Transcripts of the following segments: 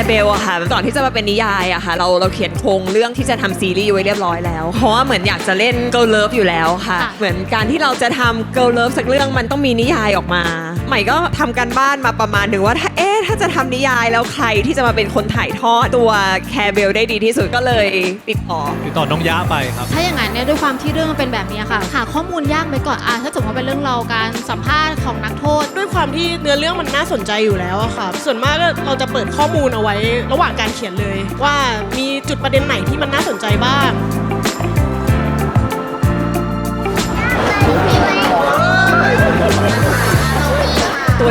ร์เบลอะค่ะก่อนที่จะมาเป็นนิยายอะค่ะเราเราเขียนโครงเรื่องที่จะทำซีรีส์ไว้เรียบร้อยแล้ว เพราะว่าเหมือนอยากจะเล่น Girl Love อยู่แล้วค่ะค่ะเหมือนการที่เราจะทำ Girl Love สักเรื่องมันต้องมีนิยายออกมา ใหม่ก็ทำกันบ้านมาประมาณหนึ่งว่าถ้าเอ๊ะถ้าจะทำนิยายแล้วใครที่จะมาเป็นคนถ่ายทอดตัวแคร์เบลได้ดีที่สุดก็เลยติดต่อติดต่อน้องย้าไปครับ ถ้าอย่างนั้นเนี่ยด้วยความที่เรื่องมันเป็นแบบนี้ค่ะ หาข้อมูลยากไหมก่อนอะถ้าสมมติว่าเป็นเรื่องเราการสัมภาษณ์ของนักโทษ ด้วยความที่เนื้อเรื่องมันน่าสนใจอยู่แล้วอะค่ะ ส่วนมากก็เราจะเปิดข้อมูลเอาไว้ระหว่างการเขียนเลย ว่ามีจุดประเด็นไหนที่มันน่าสนใจบ้าง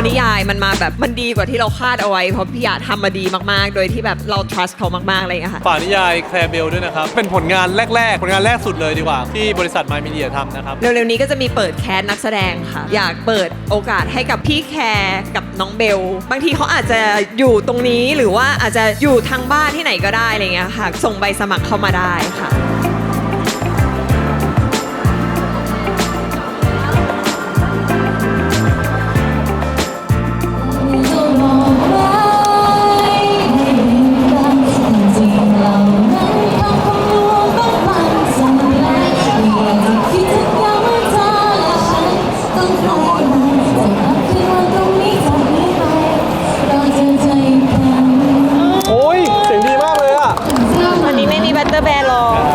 นิยายมันมาแบบมันดีกว่าที่เราคาดเอาไว้เพราะพี่ยาทำมาดีมากๆ โดยที่แบบเรา trust เขามากๆอะไรอย่างเงี้ยค่ะ ฝากนิยายแคลร์เบลด้วยนะครับ เป็นผลงานแรก ๆ ผลงานแรกสุดเลยดีกว่า ที่บริษัท My Media ทำนะครับ เร็วๆนี้ก็จะมีเปิดแคสนักแสดงค่ะ อยากเปิดโอกาสให้กับพี่แคร์กับน้องเบล บางทีเขาอาจจะอยู่ตรงนี้หรือว่าอาจจะอยู่ทางบ้านที่ไหนก็ได้อะไรเงี้ยค่ะ ส่งใบสมัครเข้ามาได้ค่ะ โอ้ยเสียงดีมากเลยอะวันนี้ไม่มีบัตเตอร์แบร์หรอก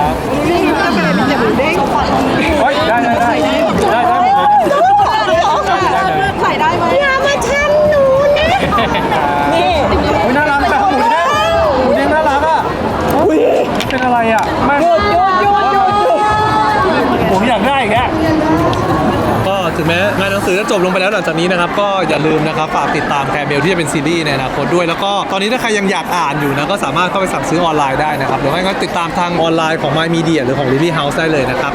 ถึงแม้งานหนังสือจะจบลงไปแล้วหลังจากนี้นะครับก็อย่าลืมนะครับฝากติดตามแคร์เบลที่จะเป็นซีรีส์ในอนาคตด้วย แล้วก็ตอนนี้ถ้าใครยังอยากอ่านอยู่นะก็สามารถเข้าไปสั่งซื้อออนไลน์ได้นะครับหรือไม่ก็ติดตามทางออนไลน์ของ My Media หรือของ Lily House ได้เลยนะครับ